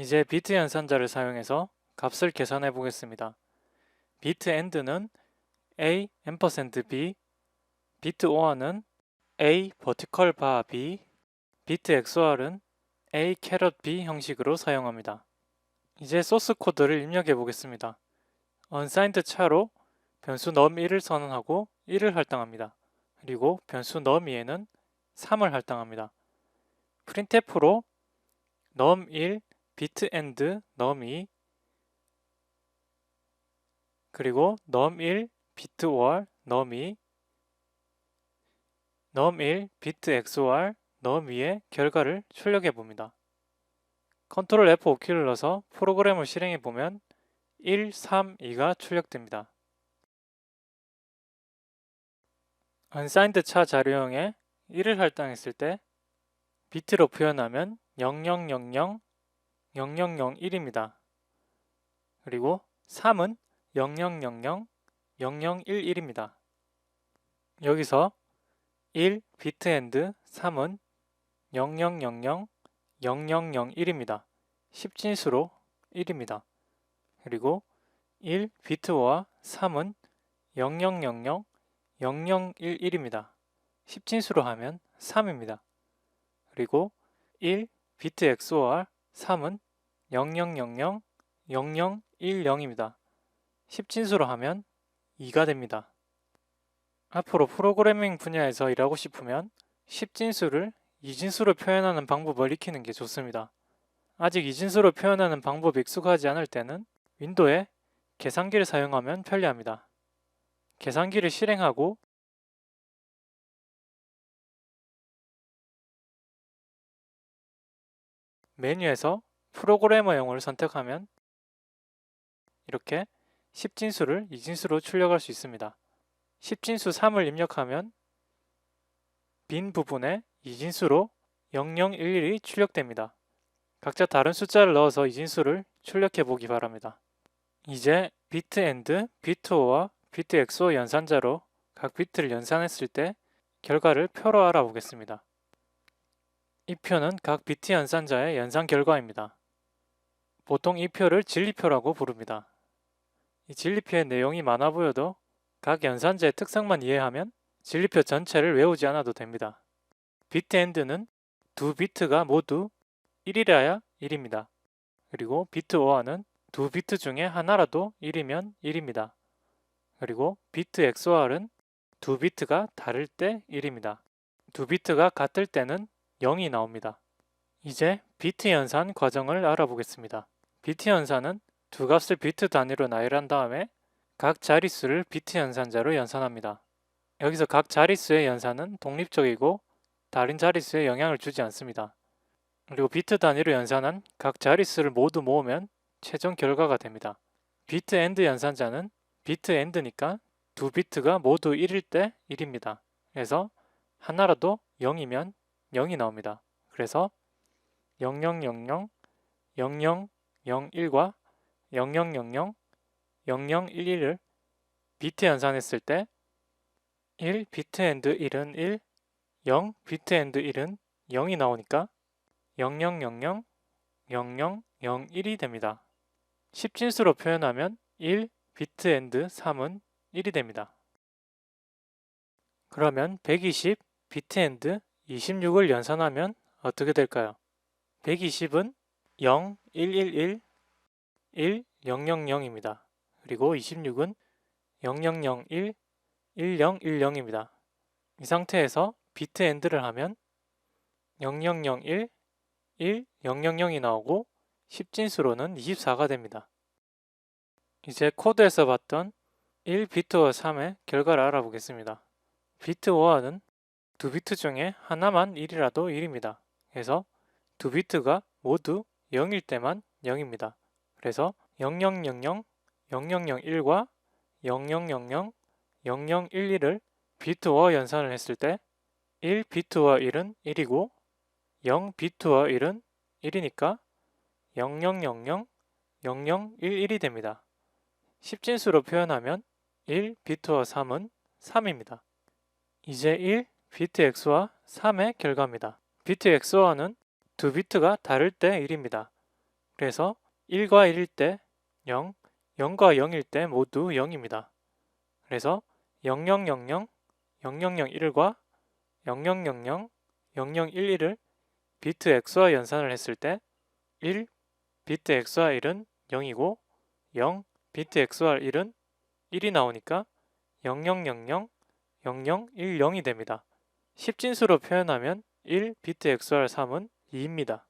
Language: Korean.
이제 비트 연산자를 사용해서 값을 계산해 보겠습니다. 비트 end는 a b, 비트 or는 a vertical bar b, 비트 xor은 a caret b 형식으로 사용합니다. 이제 소스 코드를 입력해 보겠습니다. unsigned 차로 변수 num1을 선언하고 1을 할당합니다. 그리고 변수 num2에는 3을 할당합니다. printf로 num1 비트 end num2 그리고 num1 비트 or num2 num1 비트 xor num2의 결과를 출력해 봅니다. 컨트롤 F5키를 눌러서 프로그램을 실행해 보면 1, 3, 2가 출력됩니다. unsigned 차 자료형에 1을 할당했을 때 비트로 표현하면 0000 0001입니다. 그리고 3은 0000 0011입니다. 여기서 1 비트 엔드 3은 0000 0001입니다. 10진수로 1입니다. 그리고 1 비트와 3은 0000 0011입니다. 10진수로 하면 3입니다. 그리고 1 비트 XOR 3은 0000 0010입니다. 10진수로 하면 2가 됩니다. 앞으로 프로그래밍 분야에서 일하고 싶으면 10진수를 2진수로 표현하는 방법을 익히는 게 좋습니다. 아직 2진수로 표현하는 방법이 익숙하지 않을 때는 윈도에 계산기를 사용하면 편리합니다. 계산기를 실행하고 메뉴에서 프로그래머용을 선택하면 이렇게 10진수를 2진수로 출력할 수 있습니다. 10진수 3을 입력하면 빈 부분에 2진수로 0011이 출력됩니다. 각자 다른 숫자를 넣어서 2진수를 출력해 보기 바랍니다. 이제 비트 엔드, 비트 오와 비트 엑소 연산자로 각 비트를 연산했을 때 결과를 표로 알아보겠습니다. 이 표는 각 비트 연산자의 연산 결과입니다. 보통 이 표를 진리표라고 부릅니다. 이 진리표의 내용이 많아 보여도 각 연산자의 특성만 이해하면 진리표 전체를 외우지 않아도 됩니다. 비트 엔드는 두 비트가 모두 1이라야 1입니다. 그리고 비트 오어는 두 비트 중에 하나라도 1이면 1입니다. 그리고 비트 XOR은 두 비트가 다를 때 1입니다. 두 비트가 같을 때는 0이 나옵니다. 이제 비트 연산 과정을 알아보겠습니다. 비트 연산은 두 값을 비트 단위로 나열한 다음에 각 자릿수를 비트 연산자로 연산합니다. 여기서 각 자릿수의 연산은 독립적이고 다른 자릿수에 영향을 주지 않습니다. 그리고 비트 단위로 연산한 각 자릿수를 모두 모으면 최종 결과가 됩니다. 비트 엔드 연산자는 비트 엔드니까 두 비트가 모두 1일 때 1입니다. 그래서 하나라도 0이면 0이 나옵니다. 그래서 0000, 0001과 0000, 0011을 비트 연산했을 때 1 비트 엔드 1은 1, 0 비트 엔드 1은 0이 나오니까 0000, 0001이 됩니다. 10진수로 표현하면 1 비트 엔드 3은 1이 됩니다. 그러면 120 비트 엔드 26을 연산하면 어떻게 될까요? 120은 0, 111, 1, 000입니다. 그리고 26은 0001, 1010입니다. 이 상태에서 비트 엔드를 하면 0001, 1, 000이 나오고 10진수로는 24가 됩니다. 이제 코드에서 봤던 1비트와 3의 결과를 알아보겠습니다. 비트 5와는 두 비트 중에 하나만 1이라도 1입니다. 그래서 두 비트가 모두 0일 때만 0입니다. 그래서 0000, 0001과 0000, 0011을 비트와 연산을 했을 때 1비트와 1은 1이고 0비트와 1은 1이니까 0000, 0011이 됩니다. 10진수로 표현하면 1비트와 3은 3입니다. 이제 1 비트 x와 3의 결과입니다. 비트 x와는 두 비트가 다를 때 1입니다. 그래서 1과 1일 때 0, 0과 0일 때 모두 0입니다. 그래서 0000, 0001과 0000, 0011을 비트 x와 연산을 했을 때 1, 비트 x와 1은 0이고 0, 비트 x와 1은 1이 나오니까 0000, 0010이 됩니다. 10진수로 표현하면 1, 비트 x와 3은 2입니다.